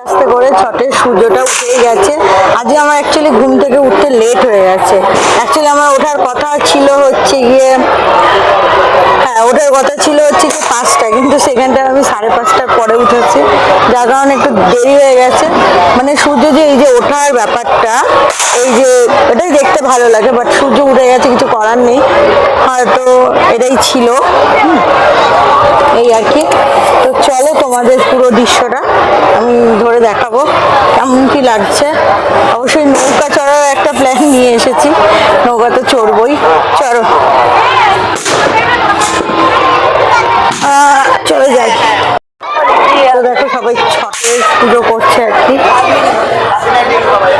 আস্তে করে ছটে সূর্যটা উঠেই গেছে। আজকে আমার অ্যাকচুয়ালি ঘুম থেকে উঠতে লেট হয়ে গেছে। অ্যাকচুয়ালি আমার ওঠার কথা ছিল হচ্ছে গিয়ে হ্যাঁ ওঠার কথা ছিল হচ্ছে কি পাঁচটা, কিন্তু সেখানটায় আমি সাড়ে পাঁচটার পরে উঠেছি। যার কারণে একটু দেরি হয়ে গেছে। মানে সূর্য যে এই যে ওঠার ব্যাপারটা, এই যে এটাই দেখতে ভালো লাগে বাট সূর্য উঠে গেছে কিছু করার নেই। হয়তো এটাই ছিল। এই আর কি। তো চলো তোমাদের পুরো দৃশ্যটা, আমি ধরে দেখাবো কেমন কি লাগছে। অবশ্যই নৌকা চড়ার একটা প্ল্যান নিয়ে এসেছি। নৌকা তো চড়বই। আহ, চলে যাই। দেখো সবাই ছটে পুজো করছে আর কি।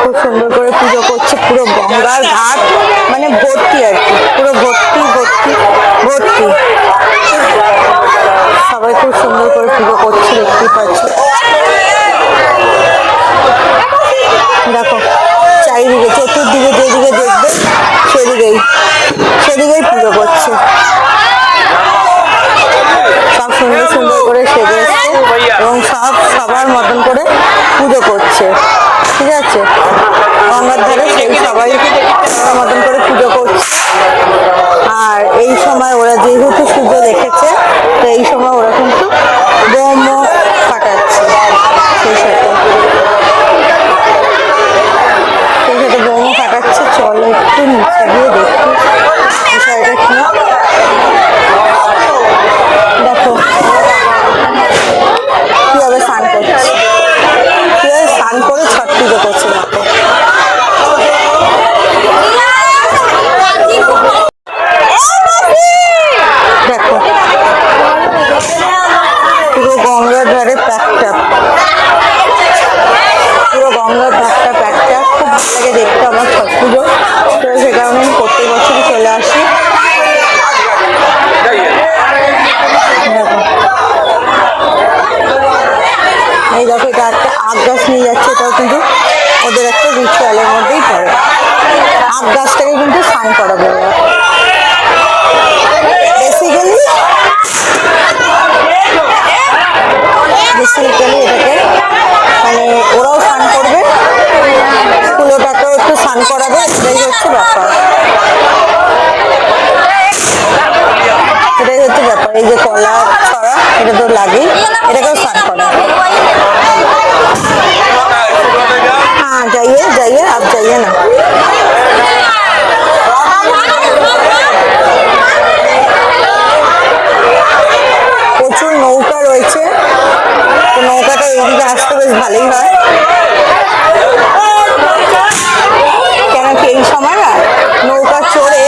খুব সুন্দর করে পুজো করছে পুরো গঙ্গার ঘাট। মানে ভর্তি আর কি। পুরো ভর্তি ভর্তি ভর্তি। সবাই খুব সুন্দর করে পুজো করছে দেখতেই পাচ্ছি। দেখো, চারিদিকে, চতুর্দিকে যেদিকে দেখবে, সেদিকেই সেদিকেই পুজো করছে। সব সুন্দর সুন্দর করে সেজে এবং সব সবার মতন করে পুজো করছে। ঠিক আছে? গঙ্গার ধারে সেই সবাই সবার মতন করে পুজো করছে। আর এই সময় ওরা যেহেতু সূর্য দেখেছে, তো এই সময় ওরা কিন্তু বোম ফাটাচ্ছে সেই সাথে সেই সাথে বোম ফাটাচ্ছে চলো একটু নিচে গিয়ে দেখি। বিষয়টা কি দেখো কীভাবে স্নান করছে কীভাবে স্নান করে ছট পুজো করছে দেখো দেখো পুরো গঙ্গার ধারে প্যাকটা পুরো গঙ্গার ধারটা প্যাকটা খুব ভালো লাগে দেখতে আমার ছট পুজো তো সে কারণে আমি প্রত্যেক বছরই চলে আসি দেখো এই দেখো এটা একটা আখ গাছ নিয়ে যাচ্ছে এটাও কিন্তু ওদের একটা রিচুয়ালের মধ্যেই পড়ে আখ গাছটাকে কিন্তু স্নান করাবে ওরা বেসিক্যালি বেসিক্যালি এটাকে মানে ওরাও স্নান করবে কুলোটাকেও একটু স্নান করাবে এটাই হচ্ছে ব্যাপার এটাই হচ্ছে ব্যাপার এই যে কলা ছড়া এটা তো লাগেই এটাকেও স্নান করা हाँ जाइए जाइए आप जाइए ना প্রচুর নৌকা রয়েছে তো নৌকাটা এইদিকে আসতে বেশ ভালোই হয় এই সময় না নৌকা চড়ে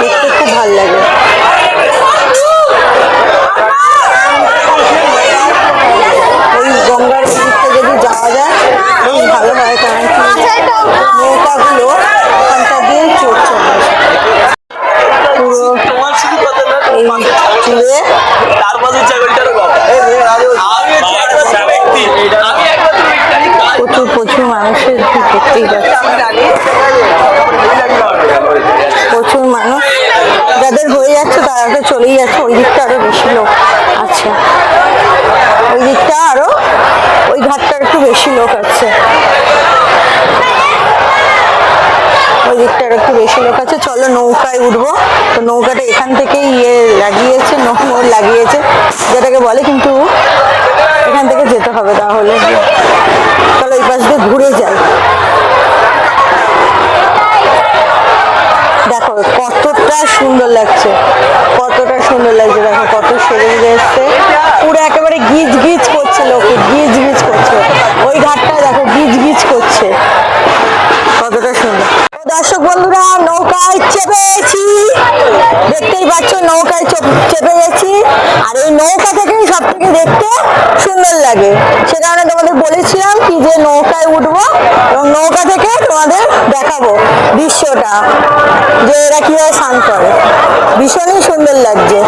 দেখতে খুব ভালো লাগে। ওই গঙ্গার দিকটা যদি যাওয়া যায় বেশ ভালো হয়, কারণ কি নৌকাগুলো ওখানটা দিয়ে চড়ছে পুরো এই চুড়ে তার পাশে ছাগলটারও কথা আমি হচ্ছে একমাত্র ব্যক্তি আমি একমাত্র ব্যক্তি প্রচুর প্রচুর মানুষের ভিড় দেখতেই যাচ্ছে প্রচুর মানুষ। যাদের হয়ে যাচ্ছে, তারা তো চলেই যাচ্ছে। ওই দিকটা আরও বেশি লোক আছে। ওই দিকটা আরও, ওই ঘাটটা একটু বেশি লোক আছে। ওই দিকটা একটু বেশি লোক আছে। চলো নৌকায় উঠবো। তো নৌকাটা এখান থেকে ইয়ে লাগিয়েছে নহর লাগিয়েছে। যেটাকে বলে কিন্তু এখান থেকে যেতে হবে তাহলে। চলো এই পাশ দিয়ে ঘুরে যাই। দেখো, কতটা সুন্দর লাগছে। কতটা সুন্দর লাগছে, দেখো, কত সেরে এসছে। পুরো একেবারে গিজ গিজ দেখতেই পাচ্ছ, নৌকায় চপ- গেছি। আর এই নৌকা থেকেই সব থেকে দেখতে সুন্দর লাগে। সে কারণে তোমাদের বলেছিলাম কি যে নৌকায় উঠবো এবং নৌকা থেকে তোমাদের দেখাবো দৃশ্যটা, যে এরা কীভাবে স্নান করে। ভীষণই সুন্দর লাগছে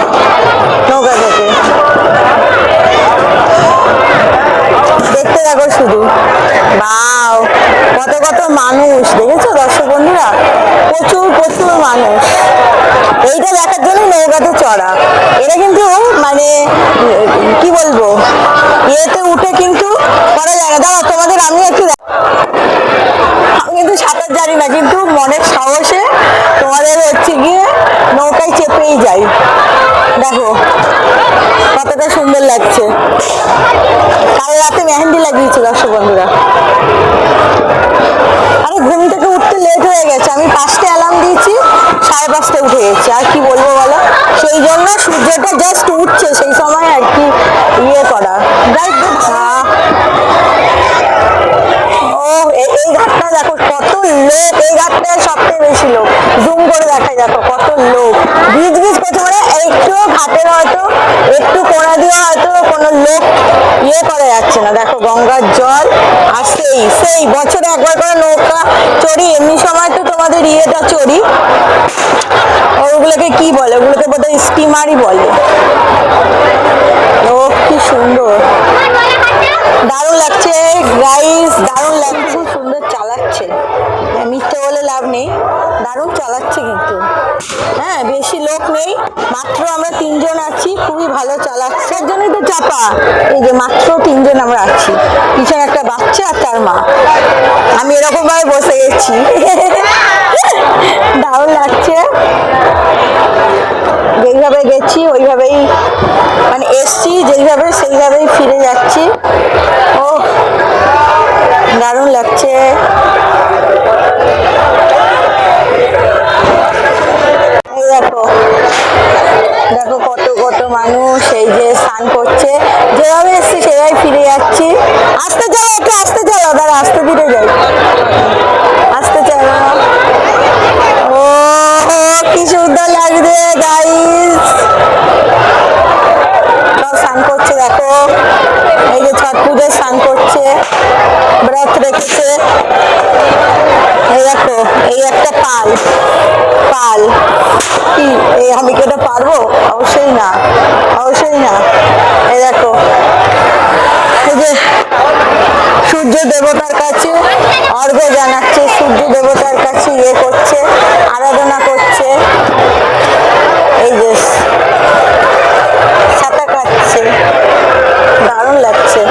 নৌকা থেকে দেখতে দেখো শুধু। বাও, কত কত মানুষ। দেখেছ দর্শক বন্ধুরা? প্রচুর প্রচুর মানুষ। এইটা দেখার জন্য নৌকাতে চড়া। এটা কিন্তু মানে কি বলব? ইয়েতে উঠে কিন্তু করা যায় না। দাঁড়াও, তোমাদের আমি একটু আমি কিন্তু সাঁতার জানি না, কিন্তু মনের সাহসে তোমাদের হচ্ছে গিয়ে নৌকায় চেপেই যাই। দেখো। সুন্দর লাগছে। কাল রাতে মেহেন্দি লাগিয়েছে দর্শক বন্ধুরা। আরে ঘুম থেকে উঠতে লেট হয়ে গেছে। আমি পাঁচটা অ্যালার্ম দিয়েছি। সাড়ে পাঁচটা উঠে গেছি, আর কি বলব বলো? সেই জন্য সূর্যটা জাস্ট উঠছে, সেই সময় আর কি ইয়ে করা। ও এই ঘাটটা দেখো, কত লোক, এই ঘাটটায় সবথেকে বেশি লোক। জুম করে দেখাই, দেখো, কত লোক। বীজ করছে মানে একটু ঘাটের হয়তো, একটু কোনা দিয়ে হয়তো কোনো লোক ইয়ে করে যাচ্ছে না। দেখো, গঙ্গার জল, আর সেই সেই, বছরে একবার করে নৌকা চড়ি, এমনি সময় তো তোমাদের ইয়েটা চড়ি। ওগুলোকে কি বলে? ওগুলোকে বোধহয় স্টিমারই বলে। ও কি সুন্দর। দারুণ লাগছে গাইস দারুণ লাগছে, খুব সুন্দর চালাচ্ছে। মিথ্যে বলে লাভ নেই। দারুণ চালাচ্ছে কিন্তু। হ্যাঁ বেশি লোক নেই, মাত্র আমরা তিনজন আছি, খুবই ভালো চালাচ্ছে। জন্যই তো চাপা। এই যে মাত্র তিনজন আমরা আছি, পিছনে একটা বাচ্চা আর তার মা। আমি এরকম ভাবে বসে গেছি। দারুণ লাগছে। যেইভাবে গেছি, ওইভাবেই মানে এসছি, যেইভাবে সেইভাবেই ফিরে যাচ্ছি। ও দারুণ লাগছে। দেখো। দেখো কত কত মানুষ এই যে স্নান করছে। যেভাবে এসছি সেভাবে ফিরে যাচ্ছি। আসতে চাও একটু আসতে চাও দাদা, আসতে দিতে যাই। আসতে চাও ও, কি সুন্দর লাগছে গাইস স্নান করছে, দেখো। এই যে ছট পুজোয় স্নান করছে, ব্রত রেখেছে। এই দেখো, এই একটা পাল পাল। কি? এই আমি কি এটা পারব? অবশ্যই না। অবশ্যই না। এই দেখো। এই যে সূর্য দেবতার কাছে অর্ঘ্য জানাচ্ছে, সূর্য দেবতার কাছে ইয়ে করছে, আরাধনা করছে। এই যে সাঁতার কাটছে। দারুণ লাগছে।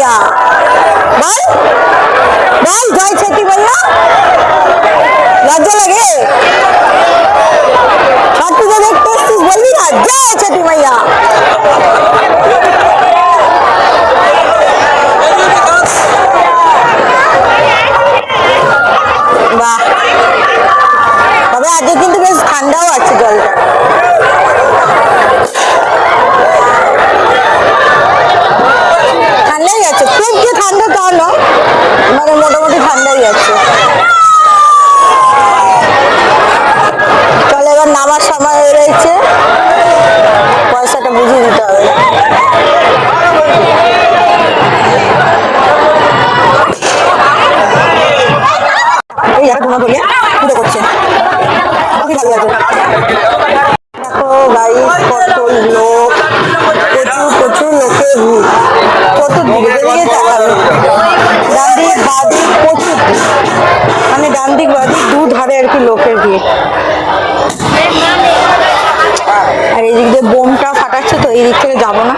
ছটি মাইয়া বল বল জয় ছটি মাইয়া লজ্জা লাগে ছট পুজো দেখতে এসছিস বলবি না জয় ছটি মাইয়া বাহ তবে আজকে কিন্তু বেশ ঠান্ডাও আছে জলটা ঠান্ডাই আছে খুব যে ঠান্ডা তা না মানে মোটামুটি ঠান্ডাই আছে। চলো এবার নামার সময় হয়ে রয়েছে, পয়সাটা বুঝিয়ে দিতে হবে। এই দেখো তোমার বলিয়া পুজো করছে। মানে ডান দিক বাঁ দিক দু ধারে আর কি লোকের ভিড়। আর এই দিক দিয়ে বোমটা ফাটাচ্ছে তো এই দিক থেকে যাব না।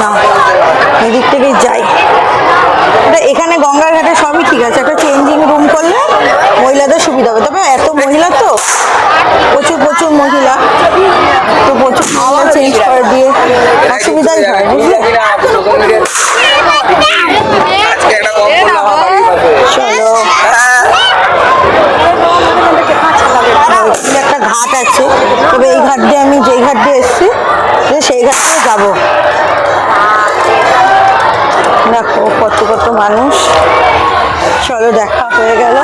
না এই দিক থেকেই যাই। এখানে গঙ্গার ঘাটে সবই ঠিক আছে একটা চেঞ্জিং রুম করলে মহিলাদের সুবিধা হবে। তবে এত মহিলা তো প্রচুর প্রচুর মহিলা। তো প্রচুর মহিলা চেঞ্জ করে দিয়ে অসুবিধাই হয় বুঝলে। চলো। এখানে একটা ঘাট আছে। তবে এই ঘাট দিয়ে আমি যেই ঘাট দিয়ে এসেছি সেই ঘাট দিয়ে যাব। দেখো, কত কত মানুষ। চলো, দেখা হয়ে গেল।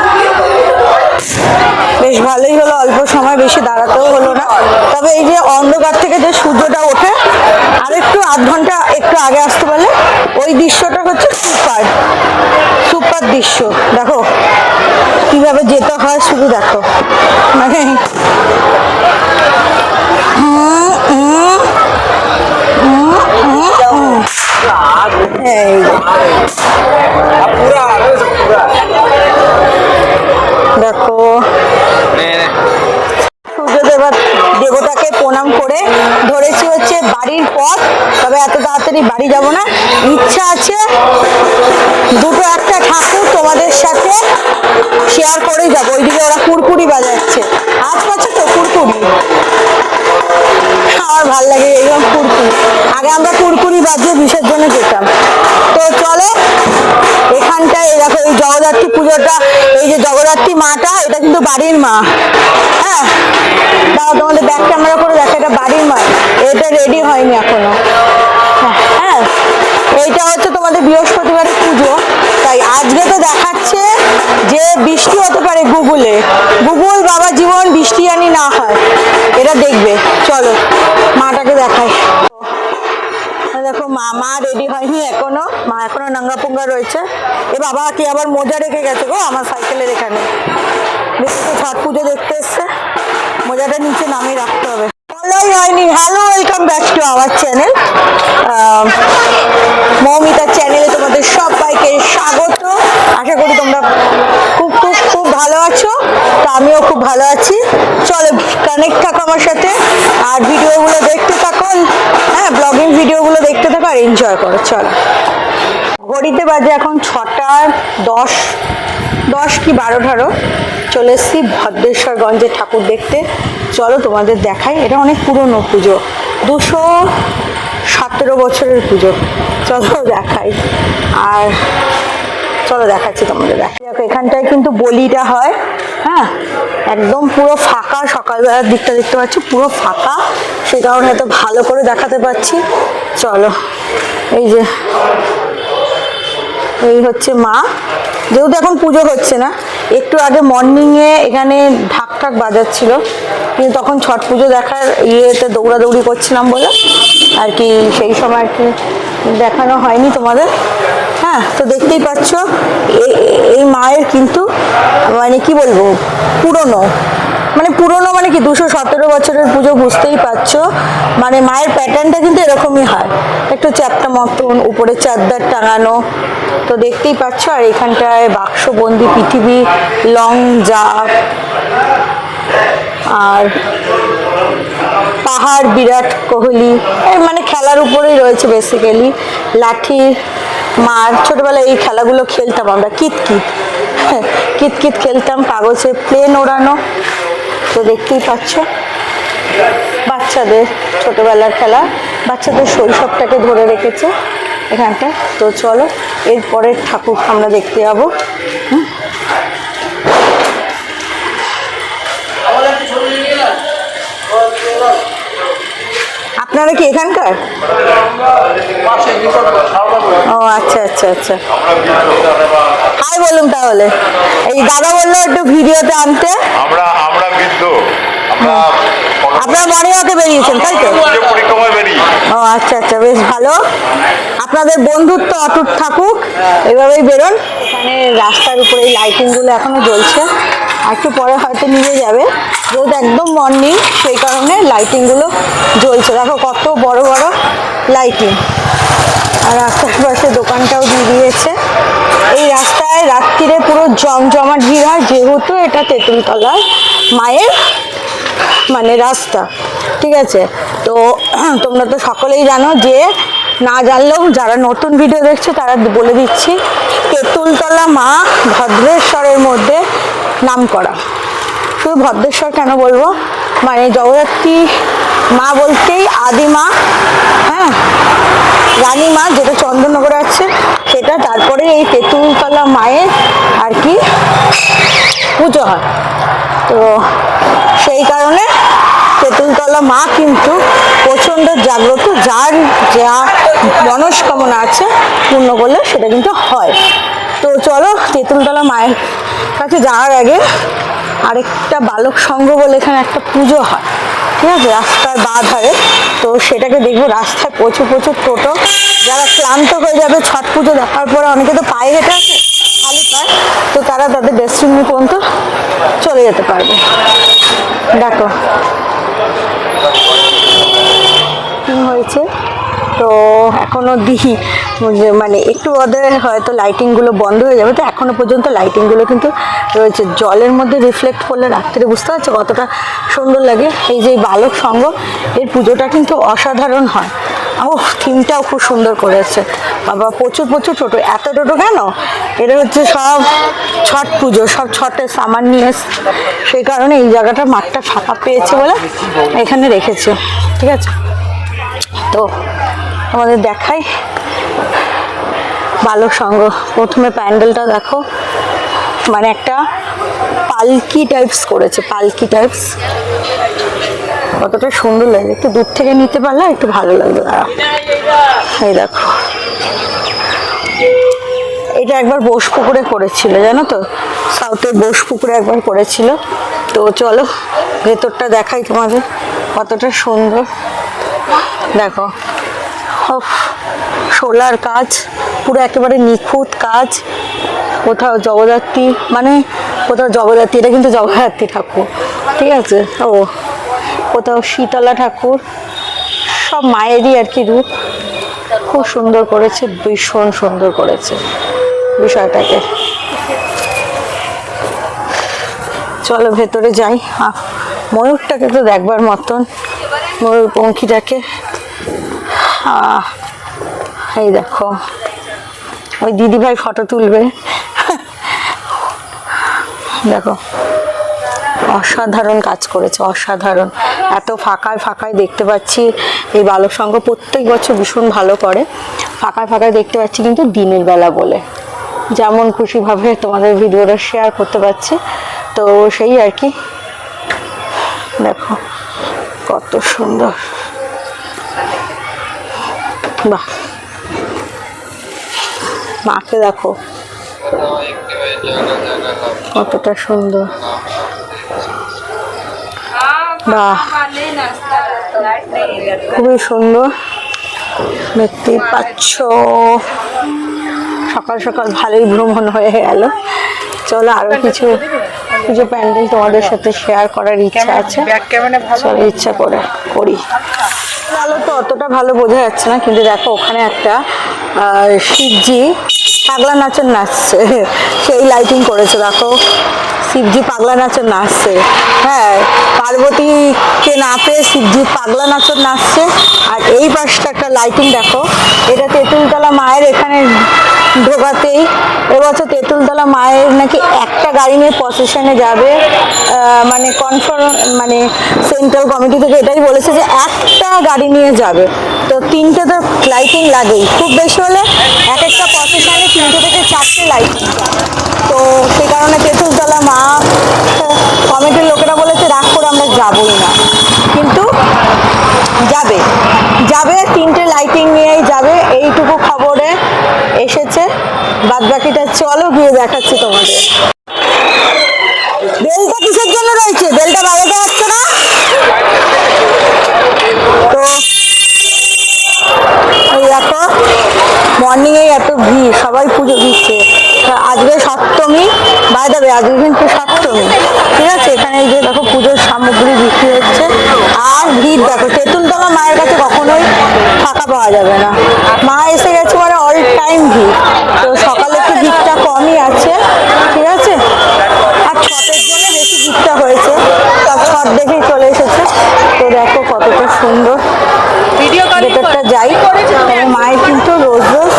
বেশ ভালোই হলো, অল্প সময়। বেশি দাঁড়াতেও হলো না। তবে এই যে অন্ধকার থেকে যে সূর্যটা ওঠে, আর একটু আধ ঘণ্টা একটু আগে আসতে পারলে, ওই দৃশ্যটা হচ্ছে সুপার সুপার দৃশ্য। দেখো, কীভাবে যেতে হয় শুধু দেখো। মানে দেখো। দেবতাকে প্রণাম করে ধরেছি হচ্ছে বাড়ির পথ, তবে এত তাড়াতাড়ি বাড়ি যাব না। ইচ্ছা আছে দুটো একটা ঠাকুর তোমাদের সাথে শেয়ার করেই যাব। ওইদিকে ওরা কুরকুরি বাজাচ্ছে। আজ পাচ্ছে তো কুরকুরি। আমার ভালো লাগে এইরকম কুরকুরি। আগে আমরা কুরকুরি বাজিয়ে বিসর্জনে যেতাম। তো চলো, এখানটায় দেখো, এই জগদ্ধাত্রী পুজোটা, এই যে জগদ্ধাত্রী মাটা, এটা কিন্তু বাড়ির মা। হ্যাঁ? দাও তোমাদের ব্যাক ক্যামেরা করে দেখো, এটা বাড়ির মা এটা রেডি হয়নি এখনও। হ্যাঁ এইটা হচ্ছে তোমাদের বৃহস্পতিবারের পুজো। তাই আজকে তো দেখাচ্ছে যে বৃষ্টি হতে পারে গুগলে। গুগল বাবা জীবন বৃষ্টি জানি না হয়। এটা দেখবে। চলো, মাটাকে দেখাই। দেখো, মা মা রেডি হয়নি এখনও। মা এখনও নাঙ্গা পুঙ্গা রয়েছে। এ বাবা কি আবার মোজা রেখে গেছে গো আমার সাইকেলের এখানে? তো ছট পুজো দেখতে এসছে। মোজাটা নিচে নামিয়ে রাখতে হবে। বলাই হয়নি hello welcome back to our channel মৌমিতার চ্যানেলে তোমাদের সবাইকে স্বাগত। আশা করি তোমরা খুব খুব খুব ভালো আছো। তো আমিও খুব ভালো আছি। চলো কানেক্ট থাকো আমার সাথে। আর ভিডিওগুলো দেখতে থাকো। হ্যাঁ ব্লগিং ভিডিওগুলো দেখতে থাকো আর এনজয় করো, চলো। ঘড়িতে বাজে এখন ছটা দশ দশ কি বারো ধারো। চলে এসেছি ভদ্রেশ্বরগঞ্জের ঠাকুর দেখতে। চলো তোমাদের দেখাই, এটা অনেক পুরনো পুজো। দুশো সতেরো বছরের পুজো। চলো দেখাই। আর চলো দেখাচ্ছি তোমাদের দেখ দেখো, এখানটায় কিন্তু বলিটা হয় হ্যাঁ? একদম পুরো ফাঁকা, সকালবেলার দিকটা দেখতে পাচ্ছি, পুরো ফাঁকা। সে কারণে এত ভালো করে দেখাতে পাচ্ছি চলো, এই যে, এই হচ্ছে মা। যেহেতু এখন পুজো হচ্ছে না একটু আগে মর্নিংয়ে এখানে ঢাক ঢাক বাজাচ্ছিল, কিন্তু তখন ছট পুজো দেখার ইয়েতে দৌড়াদৌড়ি করছিলাম বলে, আর কি সেই সময় আর কি দেখানো হয়নি তোমাদের। হ্যাঁ তো দেখতেই পাচ্ছ এই মায়ের কিন্তু মানে কি বলব, পুরনো। মানে পুরনো মানে কি দুশো সতেরো বছরের পুজো বুঝতেই পারছ। মানে মায়ের প্যাটার্নটা কিন্তু এরকমই হয়। একটু চ্যাপটা মতন, উপরে চাদর টাঙানো। তো দেখতেই পাচ্ছ আর এখানটায় বাক্সবন্দি পৃথিবী লং জাপ, আর পাহাড়, বিরাট কোহলি। মানে খেলার উপরেই রয়েছে বেসিক্যালি লাঠি, মার, ছোটবেলায় এই খেলাগুলো খেলতাম আমরা। কিতকিত। কিতকিত খেলতাম, কাগজে প্লেন ওড়ানো। তো দেখতেই পাচ্ছ। বাচ্চাদের ছোটোবেলার খেলা, বাচ্চাদের শৈশবটাকে ধরে রেখেছে এখানটা তো চলো, এরপরের ঠাকুর আমরা দেখতে যাব। হুম। আপনারা কি এখানকার? ও আচ্ছা আচ্ছা আচ্ছা। হাই বলুন তাহলে। এই দাদা বলল একটু ভিডিওতে আনতে। আমরা আমরা বৃদ্ধ। আপনারা মর্নিং ওয়াকে বেরিয়েছেন তাই তো? ও আচ্ছা আচ্ছা বেশ ভালো। আপনাদের বন্ধুত্ব অটুট থাকুক। এভাবেই বেরোন। এখানে রাস্তার উপরে এই লাইটিংগুলো এখনও জ্বলছে। একটু পরে হয়তো নিয়ে যাবে। যেহেতু একদম মর্নিং সেই কারণে লাইটিংগুলো জ্বলছে। দেখো কত বড় বড় লাইটিং আর রাস্তার পাশে দোকানটাও দিয়ে দিয়েছে এই রাস্তায় রাত্রিরে পুরো জমজমাট ভিড় হয়, যেহেতু এটা তেঁতুলতলার মায়ের মানে রাস্তা। ঠিক আছে? তো তোমরা তো সকলেই জানো যে, না জানলেও যারা নতুন ভিডিও দেখছ, তারা বলে দিচ্ছি, তেঁতুলতলা মা ভদ্রেশ্বরের মধ্যে নাম করা শুধু ভদ্রেশ্বর কেন বলব? মানে জগদ্ধাত্রী মা বলতেই আদিমা হ্যাঁ? রানী মা যেটা চন্দননগরে আছে, সেটা তারপরে এই তেঁতুলতলা মায়ের আর কি পুজো হয়। তো সেই কারণে তেঁতুলতলা মা কিন্তু প্রচণ্ড জাগ্রত, যার যা মনস্কামনা আছে পূর্ণ করলে সেটা কিন্তু হয়। তো চলো তেঁতুলতলা মায়ের কাছে যাওয়ার আগে আরেকটা বালক সংঘ বলে এখানে একটা পুজো হয়, ঠিক আছে? রাস্তার বা ধারে। তো সেটাকে দেখব রাস্তায় প্রচুর প্রচুর টোটো। যারা ক্লান্ত হয়ে যাবে ছট পুজো দেখার পরে অনেকে তো পায়ে হেঁটে আছে খালি পায়। তো তারা তাদের ডেস্টিনি পর্যন্ত চলে যেতে পারবে। দেখো। হয়েছে? তো এখনও দিই মানে একটু ওদের হয়তো লাইটিংগুলো বন্ধ হয়ে যাবে, তো এখনও পর্যন্ত লাইটিংগুলো কিন্তু রয়েছে। জলের মধ্যে রিফ্লেক্ট করলে রাত্রে বুঝতে পারছ কতটা সুন্দর লাগে। এই যে বালক সঙ্গ, এর পুজোটা কিন্তু অসাধারণ হয়। ও থিমটাও খুব সুন্দর করেছে। বাবা, প্রচুর প্রচুর টোটো। এত টোটো কেন? এটা হচ্ছে সব ছট পুজো, সব ছটের সামান নিয়ে। সেই কারণে এই জায়গাটা মাঠটা ফাঁকা পেয়েছে বলে এখানে রেখেছে। ঠিক আছে? তো আমাদের দেখাই। বালক সংঘ প্রথমে প্যান্ডেলটা দেখো। মানে একটা পালকি টাইপস করেছে, পালকি টাইপস কতটা সুন্দর লাগে। একটু দূর থেকে নিতে পারলে একটু ভালো লাগবে। দাঁড়া এই দেখো। এটা একবার বোসপুকুরে করেছিল, জানো তো? সাউথের বোসপুকুরে একবার করেছিল। তো চলো, ভেতরটা দেখাই তোমাদের কতটা সুন্দর। দেখো। শোলার কাজ, পুরো একেবারে নিখুঁত কাজ। কোথাও জগদ্ধাত্রী মানে কোথাও জগদ্ধাত্রী, এটা কিন্তু জগদ্ধাত্রী ঠাকুর, ঠিক আছে? ও, কোথাও শীতলা ঠাকুর, সব মায়েরই আর কি রূপ। খুব সুন্দর করেছে, ভীষণ সুন্দর করেছে বিষয়টাকে। চলো ভেতরে যাই। ময়ূরটাকে তো দেখবার মতন, ময়ূর পঙ্খিটাকে। এই দেখো। ওই দিদিভাই ফটো তুলবে। দেখো, অসাধারণ কাজ করেছে, অসাধারণ। এত ফাঁকায় ফাঁকায় দেখতে পাচ্ছি, এই বালক সংঘ প্রত্যেক বছর ভীষণ ভালো করে। ফাঁকায় ফাঁকায় দেখতে পাচ্ছি কিন্তু দিনের বেলা বলে। যেমন খুশিভাবে তোমাদের ভিডিওটা শেয়ার করতে পারছি। তো সেই আর কি। দেখো, কত সুন্দর। বাহ। মাকে দেখো। কতটা সুন্দর। বাহ। খুবই সুন্দর। দেখতেই পাচ্ছ। সকাল সকাল ভালোই ভ্রমণ হয়ে গেল। চলো আরও কিছু কিছু প্যান্ডেল তোমাদের সাথে শেয়ার করার ইচ্ছা আছে। চলো ইচ্ছা করে করি। আলো তো, অতটা ভালো বোঝা যাচ্ছে না, কিন্তু দেখো ওখানে একটা শিবজি পাগলা নাচের নাচছে। সেই লাইটিং করেছে, দেখো। শিবজি পাগলা নাচের নাচছে। হ্যাঁ পার্বতীকে না পেয়ে শিবজি পাগলা নাচের নাচছে। আর এই পাশটা একটা লাইটিং দেখো, এটা তেঁতুলতলা মায়ের এখানে ঢোকাতেই এবছর তেঁতুলতলা মায়ের নাকি একটা গাড়ি নিয়ে প্রসেশনে যাবে। মানে কনফার্ম মানে সেন্ট্রাল কমিটি থেকে এটাই বলেছে যে একটা গাড়ি নিয়ে যাবে। তো তিনটে তো লাইটিং লাগেই। খুব বেশি হলে এক একটা প্রসেশনে তিনটে থেকে চারটে লাইটিং তো সেই কারণে তেঁতুলতলা মা কমিটির লোকেরা বলেছে, রাগ করে আমরা যাবই না। কিন্তু যাবে। যাবে, তিনটে লাইটিং নিয়েই যাবে। এইটুকু খবরে এসেছে। বাদ বাকিটা চলো গিয়ে দেখাচ্ছি তোমাদের। বেলটা কিসের জন্য রয়েছে? বেলটা বাজাতে হচ্ছে না? তো দেখো মর্নিং এই এত ভিড়, সবাই পুজো দিচ্ছে। আজকে সপ্তমী। বাই দেবে আজকে কিন্তু সপ্তমী। ঠিক আছে? এখানে যে দেখো পুজোর সামগ্রী বিক্রি হচ্ছে। আর ভিড় দেখো তেঁতুলতলা মায়ের কাছে কখনোই ফাঁকা পাওয়া যাবে না। মা এসে গেছে মানে অল টাইম ভিড়। তো সকালে একটু ভিড়টা কমই আছে ঠিক আছে? আর ছটের জন্য বেশি ভিড়টা হয়েছে। সব ছট দেখেই চলে এসেছে। তো দেখো কতটা সুন্দর। ভেতরটা যাই। মায়ের কিন্তু রোজ রোজ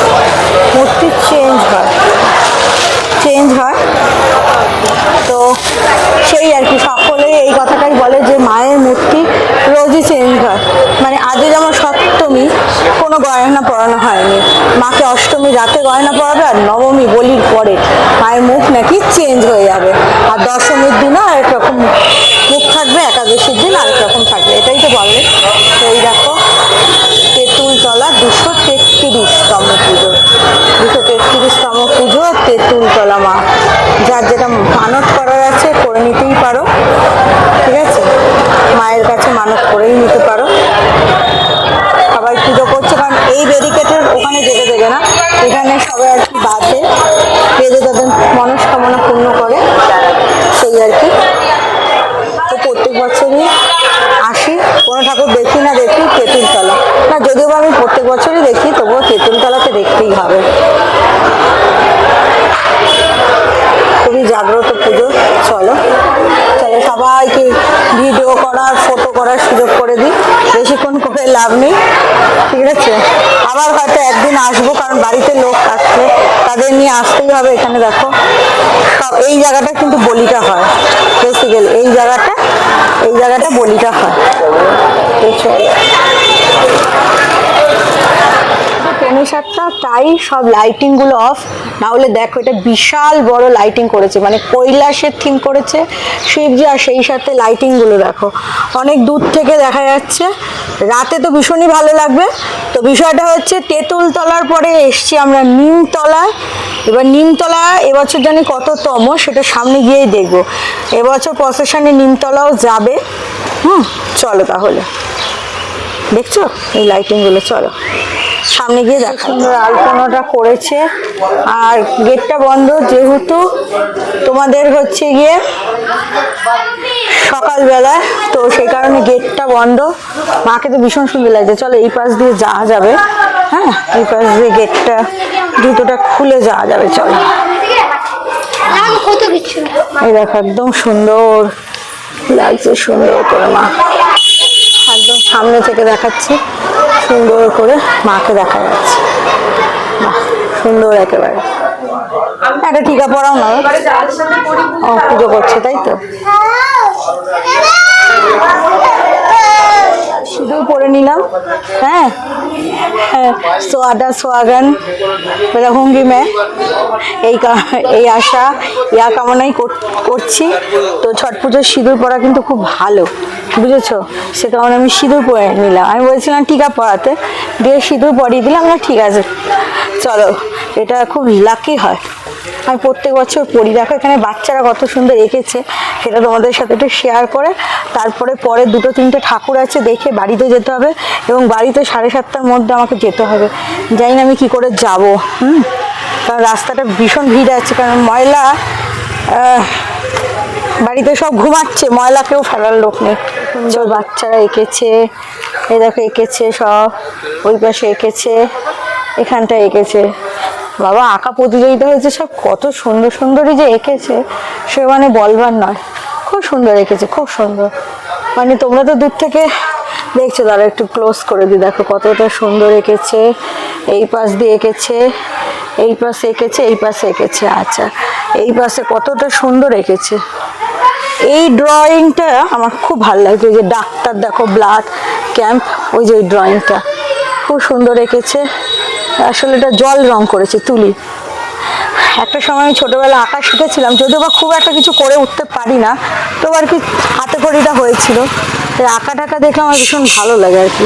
মূর্তি চেঞ্জ হয়। চেঞ্জ হয়। তো সেই আর কি সকলে এই কথাটাই বলে যে মায়ের মূর্তি রোজই চেঞ্জ হয়। মানে আজকে যেমন কোনো গয়না পরানো হয়নি। মাকে অষ্টমী রাতে গয়না পরাবে আর নবমী বলির পরে মায়ের মুখ নাকি চেঞ্জ হয়ে যাবে। আর দশমীর দিনও আরেক রকম মুখ থাকবে, একাদশীর দিন আরেক রকম থাকবে। এটাই তো বলে। তো এই দেখো, তেঁতুলতলা দুশো তেত্রিশতম পুজো। দুশো তেত্রিশতম পুজো, তেঁতুলতলা মা তেঁতুলতলাতে দেখতেই হবে। খুবই জাগ্রত পুজো, চলো। চলো সবাইকে ভিডিও করার ফটো করার সুযোগ করে দিই। বেশিক্ষণ করে লাভ নেই, ঠিক আছে? আবার হয়তো একদিন আসব, কারণ বাড়িতে লোক আসছে তাদের নিয়ে আসতেই হবে এখানে, দেখো। এই জায়গাটা কিন্তু বলিটা হয় বেসিক্যালি এই জায়গাটা এই জায়গাটা বলিটা হয়। চলো। সাতটা তাই সব লাইটিংগুলো অফ না হলে দেখো, এটা বিশাল বড় লাইটিং করেছে মানে কৈলাসের থিম করেছে। শিবজি, আর সেই সাথে লাইটিংগুলো দেখো। অনেক দূর থেকে দেখা যাচ্ছে। রাতে তো ভীষণই ভালো লাগবে। তো বিষয়টা হচ্ছে তেঁতুল তলার পরে এসছি আমরা নিমতলায়। এবার নিমতলা এবছর জানি কত তম সেটা সামনে গিয়েই দেখব। এবছর প্রসেশনে নিমতলাও যাবে। হুম, চলো তাহলে। দেখছ? এই লাইটিংগুলো চলো। সামনে গিয়ে দেখো। সুন্দর আলপনাটা করেছে। আর গেটটা বন্ধ, যেহেতু তোমাদের হচ্ছে গিয়ে সকালবেলা তো সেই কারণে গেটটা বন্ধ। মাকে তো ভীষণ সুন্দর লাগছে। চলো এই পাশ দিয়ে যাওয়া যাবে। হ্যাঁ এই পাশ দিয়ে গেটটা, জুতোটা খুলে যাওয়া যাবে, চলো। এই দেখো, একদম সুন্দর লাগছে, সুন্দর করে মা। একদম সামনে থেকে দেখাচ্ছি। সুন্দর করে মাকে দেখা যাচ্ছে। সুন্দর একেবারে। একটা টিকা পড়াও না? পুজো করছে, তাই তো? সিঁদুর পরে নিলাম। হ্যাঁ? হ্যাঁ সোয়াদা সোয়াগান ভঙ্গি মে। এই এই আশা, ইয়া কামনাই করছি। তো ছট পুজোর সিঁদুর পরা কিন্তু খুব ভালো, বুঝেছ? সে কারণে আমি সিঁদুর পরে নিলাম। আমি বলছিলাম টিকা পরাতে দিয়ে সিঁদুর পরিয়ে দিলাম, না, ঠিক আছে। চলো, এটা খুব লাকি হয়। আমি প্রত্যেক বছর পড়ি দেখো, এখানে বাচ্চারা কত সুন্দর এঁকেছে। সেটা তোমাদের সাথে একটু শেয়ার করে। তারপরে পরে দুটো, তিনটে ঠাকুর আছে দেখে বাড়িতে যেতে হবে এবং বাড়িতে সাড়ে সাতটার মধ্যে আমাকে যেতে হবে। জানি না আমি কি করে যাব, হুম? কারণ রাস্তাটা ভীষণ ভিড় আছে, কারণ ময়লা বাড়িতে সব ঘুমাচ্ছে, ময়লা কেউ ফেলার লোক নেই। সুন্দর বাচ্চারা এঁকেছে, এই দেখো এঁকেছে সব, ওই পাশে এঁকেছে, এখানটা এঁকেছে। বাবা, আঁকা প্রতিযোগিতা হয়েছে সব, কত সুন্দর সুন্দরই যে এঁকেছে, সে মানে বলবার নয়। খুব সুন্দর এঁকেছে, খুব সুন্দর। মানে তোমরা তো দূর থেকে দেখছ, তারা একটু ক্লোজ করে দিই। দেখো কতটা সুন্দর এঁকেছে। এই পাশ দিয়ে এঁকেছে, এই পাশে এঁকেছে, এই পাশে এঁকেছে। আচ্ছা এই পাশে কতটা সুন্দর এঁকেছে। এই ড্রয়িংটা আমার খুব ভালো লাগছে ওই যে ডাক্তার, দেখো ব্লাড ক্যাম্প ওই যে ড্রয়িংটা খুব সুন্দর এঁকেছে। আসলে এটা জল রং করেছে, তুলি। একটা সময় আমি ছোটবেলা আঁকা শিখেছিলাম, যদিও বা খুব একটা কিছু করে উঠতে পারি না তো আর কি হাতে করিটা হয়েছিল। আঁকা টাকা দেখলে আমার ভীষণ ভালো লাগে আর কি।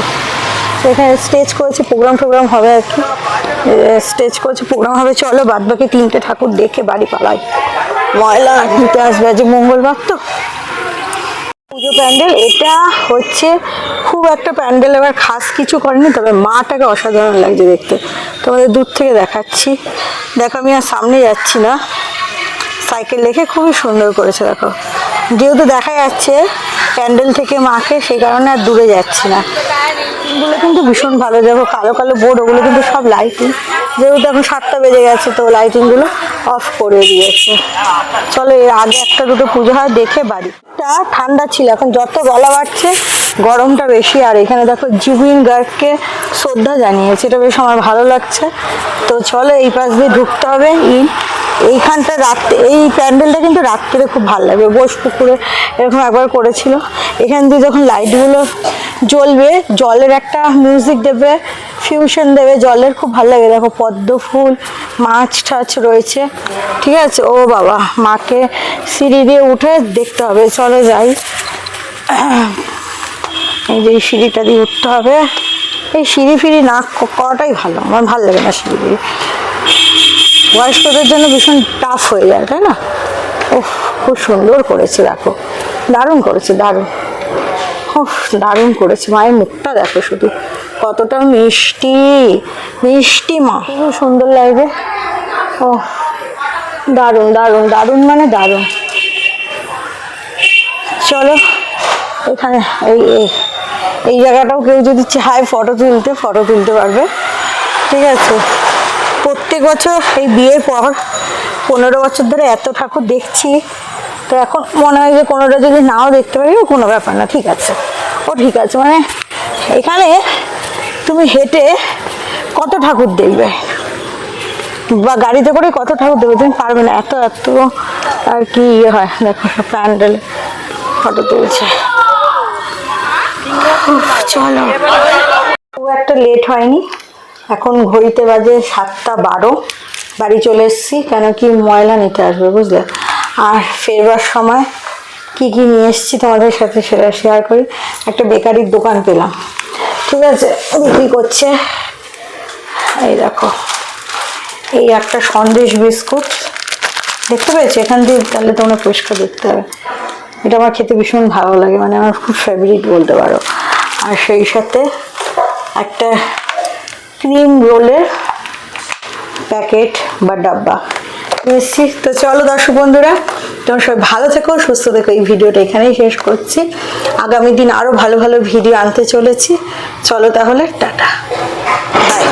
সেখানে স্টেজ করেছি, প্রোগ্রাম টোগ্রাম হবে আর কি। স্টেজ করেছি, প্রোগ্রাম হবে, চলো বাদ বাকি তিনটে ঠাকুর দেখে বাড়ি পালাই। ময়লা নিতে আসবে, আজ মঙ্গলবার তো। পুজো প্যান্ডেল, এটা হচ্ছে খুব একটা প্যান্ডেল এবার খাস কিছু করেনি, তবে মাটাকে অসাধারণ লাগছে দেখতে। তোমাদের দূর থেকে দেখাচ্ছি। দেখো, আমি আর সামনে যাচ্ছি না। সাইকেল রেখে খুবই সুন্দর করেছে, দেখো। যেহেতু দেখা যাচ্ছে প্যান্ডেল থেকে মাকে, সেই কারণে আর দূরে যাচ্ছি না। এগুলো কিন্তু ভীষণ ভালো, দেখো, কালো কালো বোর্ড, ওগুলো কিন্তু সব লাইটিং যেহেতু এখন সাতটা বেজে গেছে, তো লাইটিংগুলো অফ করে দিয়েছে। চলো, এর আগে একটা দুটো পুজো হয়, দেখে বাড়ি। টা ঠান্ডা ছিল। এখন যত গলা বাড়ছে, গরমটা বেশি। আর এখানে দেখো জুবিন গার্গকে শ্রদ্ধা জানিয়েছে। এটা বেশ আমার ভালো লাগছে। তো চলো এই পাশ দিয়ে ঢুকতে হবে ইন। এইখানটা রাত্রে, এই প্যান্ডেলটা কিন্তু রাত্রে খুব ভালো লাগবে বোস পুকুরে এরকম একবার করেছিল। এখান দিয়ে যখন লাইটগুলো জ্বলবে, জলের একটা মিউজিক দেবে। ফিউশন দেবে, জলের খুব ভালো লাগে। দেখো পদ্ম ফুল, মাছ টাছ রয়েছে। ঠিক আছে? ও বাবা, মাকে সিঁড়ি দিয়ে উঠে দেখতে হবে। চলো যাই। এই যে সিঁড়িটা দিয়ে উঠতে হবে। এই সিঁড়ি ফিড়ি না করাটাই ভালো। আমার ভালো লাগে না সিঁড়ি ফিড়ি বয়স্কদের জন্য ভীষণ টাফ হয়ে যায়, তাই না? ও খুব সুন্দর করেছে, দেখো। দারুণ করেছে, দারুণ। উফ, দারুণ করেছে। মায়ের মুখটা দেখো শুধু। কতটা মিষ্টি। মিষ্টি মা। খুব সুন্দর লাগবে। ও দারুণ দারুণ দারুণ মানে দারুণ। চলো, এখানে এই এই জায়গাটাও কেউ যদি চায় ফটো তুলতে ফটো তুলতে পারবে। ঠিক আছে? প্রত্যেক বছর এই বিয়ের পর পনেরো বছর ধরে এত ঠাকুর দেখছি। তো এখন মনে হয় যে কোনোটা যদি নাও দেখতে পারি, কোনো ব্যাপার না। ঠিক আছে? ও ঠিক আছে মানে এখানে তুমি হেঁটে কত ঠাকুর দেখবে? বা গাড়িতে করে কত ঠাকুর দেখবে? তুমি পারবে না, এত এত আর কি ইয়ে হয়। দেখো প্যান্ডেল, ফটো তুলছে। চলো। খুব একটা লেট হয়নি। এখন ঘড়িতে বাজে সাতটা বারো। বাড়ি চলে এসেছি, কেন কি ময়লা নিতে আসবে, বুঝলে? আর ফেরবার সময় কি কি নিয়ে এসেছি তোমাদের সাথে সেটা শেয়ার করি। একটা বেকারির দোকান পেলাম। ঠিক আছে, বিক্রি করছে। এই দেখো, এই একটা সন্দেশ বিস্কুট। দেখতে পেয়েছি? এখান দিয়ে তাহলে তোমরা পরিষ্কার দেখতে হবে এটা আমার খেতে ভীষণ ভালো লাগে মানে আমার খুব ফেভারিট বলতে পারো। আর সেই সাথে একটা ক্রিম রোলের প্যাকেট বা ডাব্বা। এসছি তো চলো দর্শক বন্ধুরা, তোমার সবাই ভালো থেকো, সুস্থ থেকো। এই ভিডিওটা এখানেই শেষ করছি। আগামী দিন আরও ভালো ভালো ভিডিও আনতে চলেছি। চলো তাহলে, টাটা। বাই